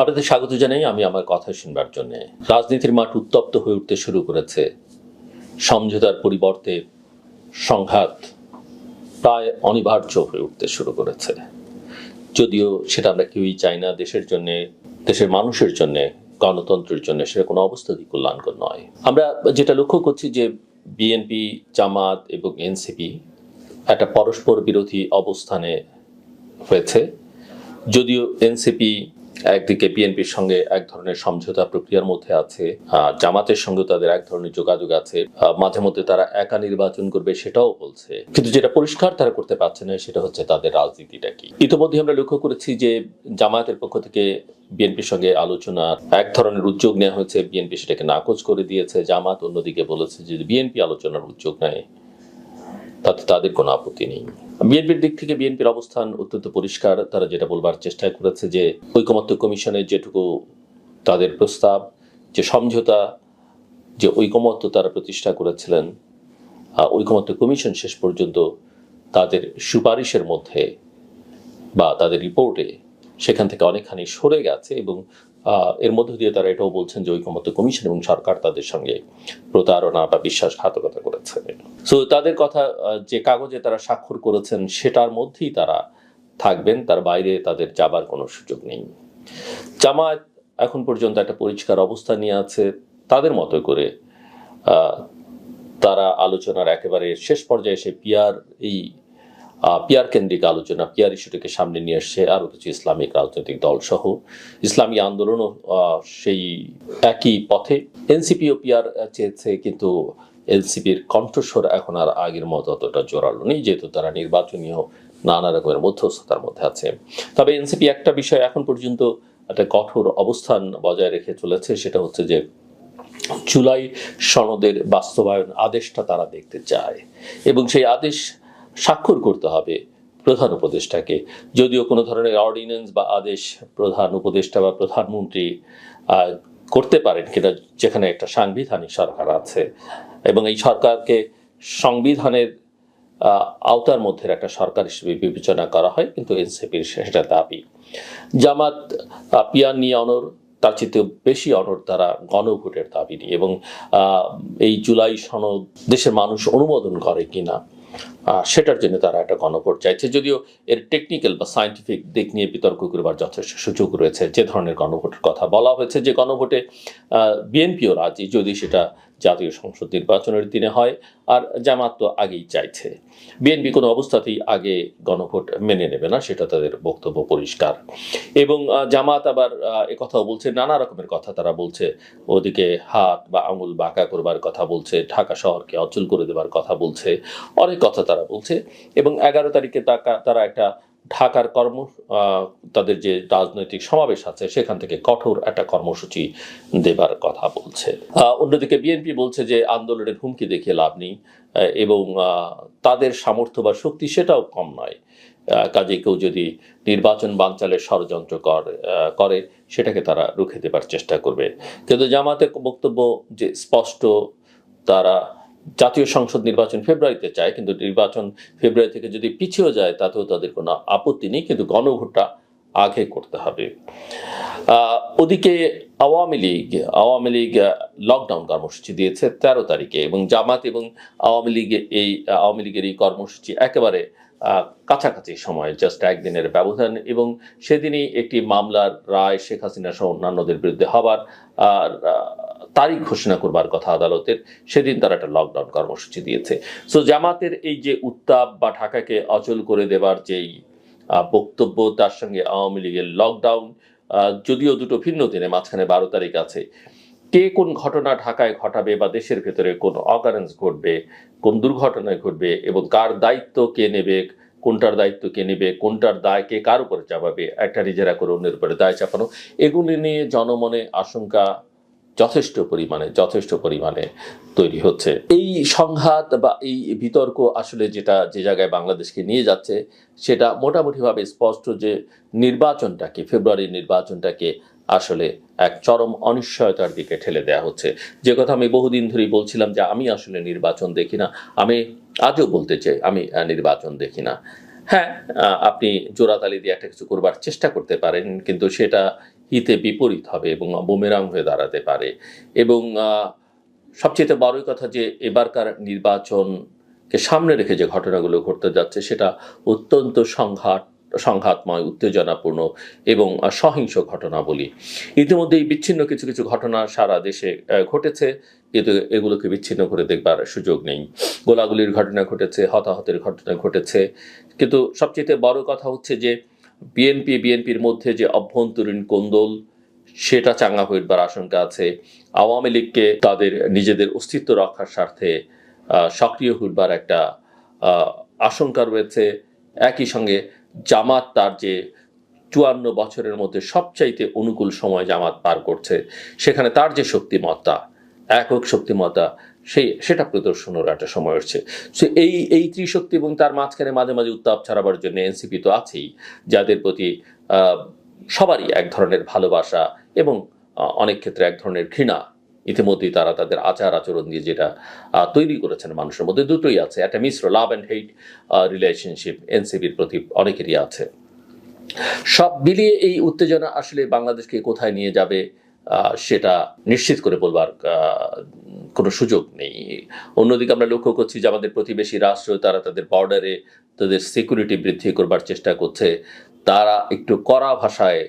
আপনাদের স্বাগত জানাই আমি আমার কথা শুনবার জন্য। রাজনীতির মাঠ উত্তপ্ত হয়ে উঠতে শুরু করেছে। সমঝোতার পরিবর্তে সংঘাত প্রায় অনিবার্য হয়ে উঠতে শুরু করেছে। যদিও সেটা আমরা কেউই চাই না দেশের জন্য, দেশের মানুষের জন্য, গণতন্ত্রের জন্য, সেটা কোনো অবস্থাতেই কল্যাণকর নয়। আমরা যেটা লক্ষ্য করছি যে বিএনপি, জামাত এবং এনসিপি একটা পরস্পর বিরোধী অবস্থানে হয়েছে। যদিও এনসিপি একদিকে বিএনপির সঙ্গে এক ধরনের সমঝোতা প্রক্রিয়ার মধ্যে আছে জামাতের সঙ্গে তাদের এক ধরনের যোগাযোগ আছে মাঝে মধ্যে তারা একা নির্বাচন করবে সেটাও বলছে। কিন্তু যেটা পরিষ্কার তারা করতে পারছে না সেটা হচ্ছে তাদের রাজনীতিটা কি? ইতিমধ্যে আমরা লক্ষ্য করেছি যে জামায়াতের পক্ষ থেকে বিএনপির সঙ্গে আলোচনা, এক ধরনের উদ্যোগ নেওয়া হয়েছে, বিএনপি সেটাকে নাকচ করে দিয়েছে, জামাত অন্যদিকে বলেছে যে বিএনপি আলোচনার উদ্যোগ নেয়, তাতে তাদের কোনো আপত্তি নেই। বিএনপির দিক থেকে বিএনপির অবস্থান অত্যন্ত পরিষ্কার। তারা যেটা বলবার চেষ্টা করেছে যে, ঐকমত্য কমিশনের যেটুকু তাদের প্রস্তাব, যে সমঝোতা, যে ঐকমত্য তারা প্রতিষ্ঠা করেছিলেন ঐকমত্য কমিশন শেষ পর্যন্ত তাদের সুপারিশের মধ্যে বা তাদের রিপোর্টে সেখান থেকে অনেকখানি সরে গেছে এবং এর মধ্য দিয়ে তারা এটাও বলছেন যে ঐকমত্য কমিশন এবং সরকার তাদের সঙ্গে প্রতারণা বা বিশ্বাসঘাতকতা করেছে। সো তাদের কথা যে কাগজে তারা স্বাক্ষর করেছেন, সেটার মধ্যেই তারা থাকবেন, তার বাইরে তাদের যাবার কোনো সুযোগ নেই। জামায়াত এখন পর্যন্ত একটা পরিষ্কার অবস্থা নিয়ে আছে। তাদের মতো করে তারা আলোচনার একেবারে শেষ পর্যায়ে এসে পিয়ার এই পিয়ার কেন্দ্রিক আলোচনা পিয়ার ইস্যুটিকে সামনে নিয়ে আসছে আরও কিছু ইসলামিক রাজনৈতিক দল সহ। ইসলামী আন্দোলনও সেই একই পথে। এনসিপিও পিয়ার চেয়েছে, কিন্তু এনসিপির কণ্ঠস্বর এখন আর আগের মতো অতটা জোরালো নেই, যেহেতু তারা নির্বাচনীয় নানা রকমের মধ্যস্থতার মধ্যে আছে। তবে এনসিপি একটা বিষয় এখন পর্যন্ত একটা কঠোর অবস্থান বজায় রেখে চলেছে, সেটা হচ্ছে যে জুলাই সনদের বাস্তবায়ন আদেশটা তারা দেখতে চায়। এবং সেই আদেশ স্বাক্ষর করতে হবে প্রধান উপদেষ্টাকে। যদিও কোনো ধরনের অর্ডিন্যান্স বা আদেশ প্রধান উপদেষ্টা বা প্রধানমন্ত্রী করতে পারেন কিনা, যেখানে একটা সাংবিধানিক সরকার আছে। এবং এই সরকারকে সংবিধানের আওতার মধ্যে একটা সরকার হিসেবে বিবেচনা করা হয়, কিন্তু এনসিপির সেটা দাবি। জামাত পিয়ার নিয়ে অনর, তার চেয়ে বেশি অনর তারা গণভোটের দাবি নিয়ে। এবং এই জুলাই সনদ দেশের মানুষ অনুমোদন করে কিনা সেটার জন্য তারা একটা গণভোট চাইছে। যদিও এর টেকনিক্যাল বা সায়েন্টিফিক দিক নিয়ে বিতর্ক করবার যথেষ্ট সুযোগ রয়েছে যে ধরনের গণভোটের কথা বলা হয়েছে। যে গণভোটে বিএনপিও রাজি যদি সেটা জাতীয় সংসদ নির্বাচনের দিনে হয় আর জামাত তো আগেই চাইছে। বিএনপি কোনো অবস্থাতেই আগে গণভোট মেনে নেবে না সেটা তাদের বক্তব্য পরিষ্কার। এবং জামাত আবার আহ, একথাও বলছে নানা রকমের কথা তারা বলছে। ওদিকে হাত বা আঙুল বাঁকা করবার কথা বলছে ঢাকা শহরকে অচল করে দেবার কথা বলছে। অনেক কথা তারা বলছে। এবং এগারো তারিখে তারা একটা ঢাকার কর্ম তাদের যে রাজনৈতিক সমাবেশ আছে, সেখান থেকে কঠোর একটা কর্মসূচি দেবার কথা বলছে। অন্যদিকে বিএনপি বলছে যে আন্দোলনের হুমকি দেখিয়ে লাভ নেই এবং তাদের সামর্থ্য বা শক্তি সেটাও কম নয়। কাজে কেউ যদি নির্বাচন বানচালের ষড়যন্ত্র কর- করে, সেটাকে তারা রুখে দেবার চেষ্টা করবে। কিন্তু জামাতের বক্তব্য যে স্পষ্ট, তারা জাতীয় সংসদ নির্বাচন ফেব্রুয়ারিতে চায়, কিন্তু নির্বাচন ফেব্রুয়ারি থেকে যদি পিছিয়েও যায়, তাতেও তাদের কোনো আপত্তি নেই, কিন্তু গণভোটটা আগে করতে হবে। ওদিকে আওয়ামী লীগ আওয়ামী লীগ লকডাউন কর্মসূচি দিয়েছে তেরো তারিখে, এবং জামাত এবং আওয়ামী লীগ এই, আওয়ামী লীগের এই কর্মসূচি একেবারে কাছাকাছি সময় জাস্ট একদিনের ব্যবধান, এবং সেদিনই একটি মামলার রায় শেখ হাসিনা সহ অন্যান্যদের বিরুদ্ধে হবার, আর তারিখ ঘোষণা করবার কথা আদালতের, সেদিন তারা একটা লকডাউন কর্মসূচি দিয়েছে। সো জামাতের এই যে উত্তাপ বা ঢাকাকে অচল করে দেবার যেই বক্তব্য, তার সঙ্গে আওয়ামী লীগের লকডাউন যদিও দুটো ভিন্ন দিনে, মাঝখানে বারো তারিখ আছে, কে কোন ঘটনা ঢাকায় ঘটাবে বা দেশের ভেতরে কোন অকারেন্স ঘটবে, কোন দুর্ঘটনায় ঘটবে এবং কার দায়িত্ব কে নেবে, কোনটার দায়িত্ব কে নেবে, কোনটার দায় কে কার উপরে চাপাবে, একটা নিজেরা করে অন্যের উপরে দায় চাপানো, এগুলি নিয়ে জনমনে আশঙ্কা যথেষ্ট পরিমাণে যথেষ্ট পরিমাণে তৈরি হচ্ছে। এই সংঘাত বা এই বিতর্ক আসলে যেটা যে জায়গায় বাংলাদেশকে নিয়ে যাচ্ছে, সেটা মোটামুটিভাবে স্পষ্ট যে নির্বাচনটাকে ফেব্রুয়ারির নির্বাচনটাকে আসলে এক চরম অনিশ্চয়তার দিকে ঠেলে দেওয়া হচ্ছে। যে কথা আমি বহুদিন ধরেই বলছিলাম যে আমি আসলে নির্বাচন দেখি না, আমি আজও বলতে চাই আমি নির্বাচন দেখি না। হ্যাঁ আপনি জোড়াতালি দিয়ে একটা কিছু করবার চেষ্টা করতে পারেন, কিন্তু সেটা হিতে বিপরীত হবে এবং বোমেরাং হয়ে দাঁড়াতে পারে। এবং সবচেয়ে বড়ই কথা যে এবারকার নির্বাচনকে সামনে রেখে যে ঘটনাগুলো ঘটতে যাচ্ছে, সেটা অত্যন্ত সংঘাত, সংঘাতময়, উত্তেজনাপূর্ণ এবং সহিংস ঘটনা বলি ইতিমধ্যেই বিচ্ছিন্ন কিছু কিছু ঘটনা সারা দেশে ঘটেছে। কিন্তু এগুলোকে বিচ্ছিন্ন করে দেখবার সুযোগ নেই। গোলাগুলির ঘটনা ঘটেছে, হতাহতের ঘটনা ঘটেছে। কিন্তু সবচেয়ে বড় কথা হচ্ছে যে বিএনপি, বিএনপির মধ্যে যে অভ্যন্তরীণ কোন্দল, সেটা চাঙ্গা হয়ে উঠবার আশঙ্কা আছে। আওয়ামী লীগকে তাদের নিজেদের অস্তিত্ব রক্ষার স্বার্থে সক্রিয় হইবার একটা আশঙ্কা রয়েছে। একই সঙ্গে জামাত তার যে চুয়ান্ন বছরের মধ্যে সবচাইতে অনুকূল সময় জামাত পার করছে, সেখানে তার যে শক্তিমত্তা, একক শক্তিমত্তা সেই সেটা প্রদর্শনের একটা সময় হচ্ছে। সো এই এই ত্রিশক্তি এবং তার মাঝখানে মাঝে মাঝে উত্তাপ ছাড়াবার জন্য এনসিপি তো আছেই, যাদের প্রতি সবারই এক ধরনের ভালোবাসা এবং অনেক ক্ষেত্রে এক ধরনের ঘৃণা ইতিমধ্যেই তারা তাদের আচার আচরণ দিয়ে যেটা তৈরি করেছেন মানুষের মধ্যে দুটোই আছে। একটা মিশ্র লাভ অ্যান্ড হেইট রিলেশনশিপ এনসিপির প্রতি অনেকেরই আছে। সব মিলিয়ে এই উত্তেজনা আসলে বাংলাদেশকে কোথায় নিয়ে যাবে সেটা নিশ্চিত করে বলবার কোনো সুযোগ নেই। অন্যদিকে আমরা লক্ষ্য করছি যে আমাদের প্রতিবেশী রাষ্ট্র, তারা তাদের বর্ডারে তাদের সিকিউরিটি বৃদ্ধি করবার চেষ্টা করছে। তারা একটু কড়া ভাষায়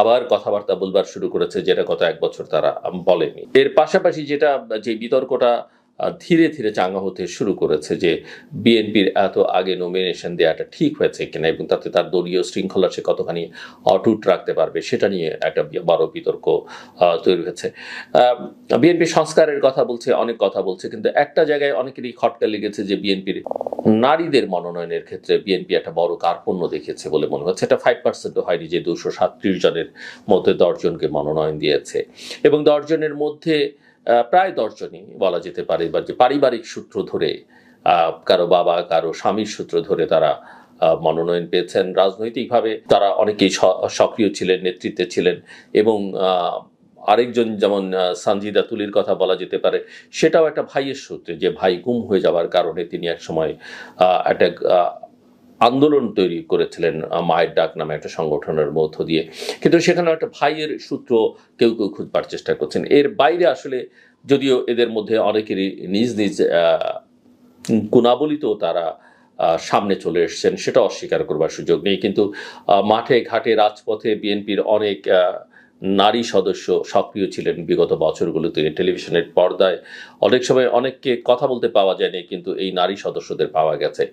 আবার কথাবার্তা বলবার শুরু করেছে, যেটা গত এক বছর তারা বলেনি। এর পাশাপাশি যেটা, যে বিতর্কটা ধীরে ধীরে চাঙ্গা হতে শুরু করেছে যে বিএনপির এত আগে নমিনেশন দেওয়াটা ঠিক হয়েছে কিনা এবং তাতে তার দলীয় শৃঙ্খলা সে কতখানি অটুট রাখতে পারবে সেটা নিয়ে একটা বড় বিতর্ক তৈরি হয়েছে। বিএনপি সংস্কারের কথা বলছে, অনেক কথা বলছে, কিন্তু একটা জায়গায় অনেকেরই খটকা লেগেছে যে বিএনপির নারীদের মনোনয়নের ক্ষেত্রে বিএনপি একটা বড় কার্পণ্য দেখিয়েছে বলে মনে হচ্ছে। এটা ফাইভ পার্সেন্টও হয়নি যে দুশো সাতত্রিশ জনের মধ্যে দশজনকে মনোনয়ন দিয়েছে। এবং দশজনের মধ্যে প্রায় দশজনই বলা যেতে পারে বা যে পারিবারিক সূত্র ধরে কারও বাবা, কারও স্বামীর সূত্র ধরে তারা মনোনয়ন পেয়েছেন। রাজনৈতিকভাবে তারা অনেকেই সক্রিয় ছিলেন, নেতৃত্বে ছিলেন এবং আরেকজন যেমন সানজিদা তুলির কথা বলা যেতে পারে, সেটাও একটা ভাইয়ের সূত্রে যে ভাই গুম হয়ে যাওয়ার কারণে তিনি এক সময় একটা আন্দোলন তৈরি করেছিলেন মায়ের ডাক নামে একটা সংগঠনের মধ্য দিয়ে। কিন্তু সেখানে একটা ভাইয়ের সূত্র কেউ কেউ খুঁজবার চেষ্টা করছেন। এর বাইরে আসলে যদিও এদের মধ্যে অনেকেরই নিজ নিজ গুণাবলিতেও তারা সামনে চলে এসেছেন, সেটা অস্বীকার করবার সুযোগ নেই। কিন্তু মাঠে ঘাটে রাজপথে বিএনপির অনেক নারী সদস্য সক্রিয় ছিলেন বিগত বছরগুলোতে টেলিভিশনের পর্দায়। অনেক সময় অনেককে কথা বলতে পাওয়া যায়নি, কিন্তু এই নারী সদস্যদের পাওয়া গেছে।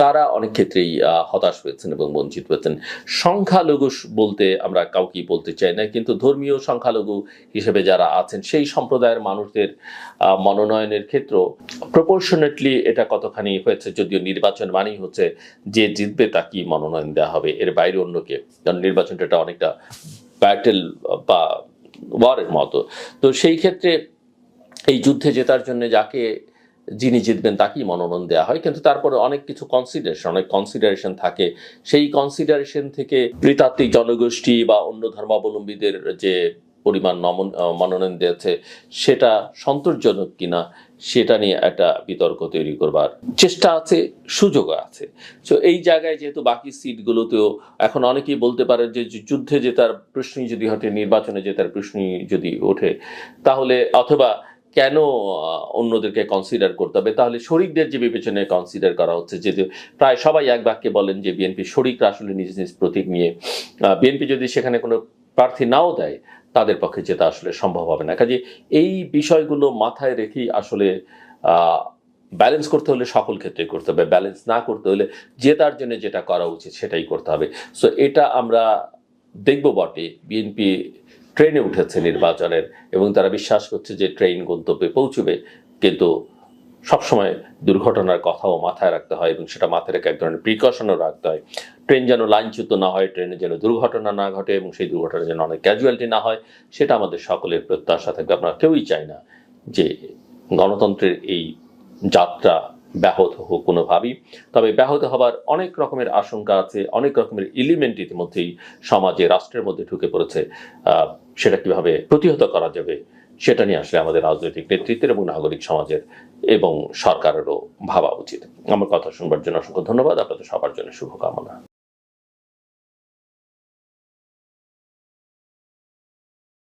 তারা অনেক ক্ষেত্রেই হতাশ হয়েছেন এবং বঞ্চিত হয়েছেন। সংখ্যালঘু বলতে আমরা কাউকেই বলতে চাই না, কিন্তু ধর্মীয় সংখ্যালঘু হিসেবে যারা আছেন, সেই সম্প্রদায়ের মানুষদের মনোনয়নের ক্ষেত্র প্রপোর্শনেটলি এটা কতখানি হয়েছে, যদিও নির্বাচন মানেই হচ্ছে যে জিতবে তাকেই মনোনয়ন দেওয়া হবে। এর বাইরে অন্যকে কারণ নির্বাচনটা এটা অনেকটা ব্যাটেল বা ওয়ারের মতো। তো সেই ক্ষেত্রে এই যুদ্ধে জেতার জন্য যাকে যিনি জিতবেন তাকেই মনোনয়ন দেওয়া হয়। কিন্তু তারপরে অনেক কিছু কনসিডারেশন অনেক কনসিডারেশন থাকে। সেই কনসিডারেশন থেকে নৃতাত্ত্বিক জনগোষ্ঠী বা অন্য ধর্মাবলম্বীদের যে পরিমাণ নমন- মনোনয়ন দিয়েছে, সেটা সন্তোষজনক কিনা, সেটা নিয়ে একটা বিতর্ক তৈরি করবার চেষ্টা আছে, সুযোগও আছে। তো এই জায়গায় যেহেতু বাকি সিটগুলোতেও এখন অনেকেই বলতে পারে যে, যু- যুদ্ধে জেতার প্রশ্নই যদি হটে নির্বাচনে জেতার প্রশ্নই যদি ওঠে, তাহলে অথবা কেন অন্যদেরকে কনসিডার করতে হবে? তাহলে শরিকদের যে বিবেচনায় কনসিডার করা হচ্ছে, যে প্রায় সবাই এক বাক্যে বলেন যে বিএনপি শরিকরা আসলে নিজ নিজ প্রতীক নিয়ে বিএনপি যদি সেখানে কোনো প্রার্থী নাও দেয়, তাদের পক্ষে যেটা আসলে সম্ভব হবে না। কাজে এই বিষয়গুলো মাথায় রেখেই আসলে ব্যালেন্স করতে হলে সকল ক্ষেত্রে করতে হবে। ব্যালেন্স না করতে হলে জেতার জন্য যেটা করা উচিত সেটাই করতে হবে। সো এটা আমরা দেখব বটে। বিএনপি ট্রেনে উঠেছে নির্বাচনের, এবং তারা বিশ্বাস করছে যে ট্রেন গন্তব্যে পৌঁছবে, কিন্তু সবসময় দুর্ঘটনার কথাও মাথায় রাখতে হয়, এবং সেটা মাথায় রেখে এক ধরনের প্রিকশনও রাখতে হয়। ট্রেন যেন লাইনচ্যুত না হয় ট্রেনে যেন দুর্ঘটনা না ঘটে, এবং সেই দুর্ঘটনা যেন অনেক ক্যাজুয়ালিটি না হয়, সেটা আমাদের সকলের প্রত্যাশা থাকবে। আমরা কেউই চাই না যে গণতন্ত্রের এই যাত্রা ব্যাহত হোক কোনোভাবেই। তবে ব্যাহত হবার অনেক রকমের আশঙ্কা আছে, অনেক রকমের এলিমেন্ট ইতিমধ্যেই সমাজে, রাষ্ট্রের মধ্যে ঢুকে পড়েছে। সেটা কীভাবে প্রতিহত করা যাবে, সেটা নিয়ে আসলে আমাদের রাজনৈতিক নেতৃত্বের এবং নাগরিক সমাজের এবং সরকারেরও ভাবা উচিত। আমার কথা শুনবার জন্য অসংখ্য ধন্যবাদ। আপনাদের সবার জন্য শুভকামনা।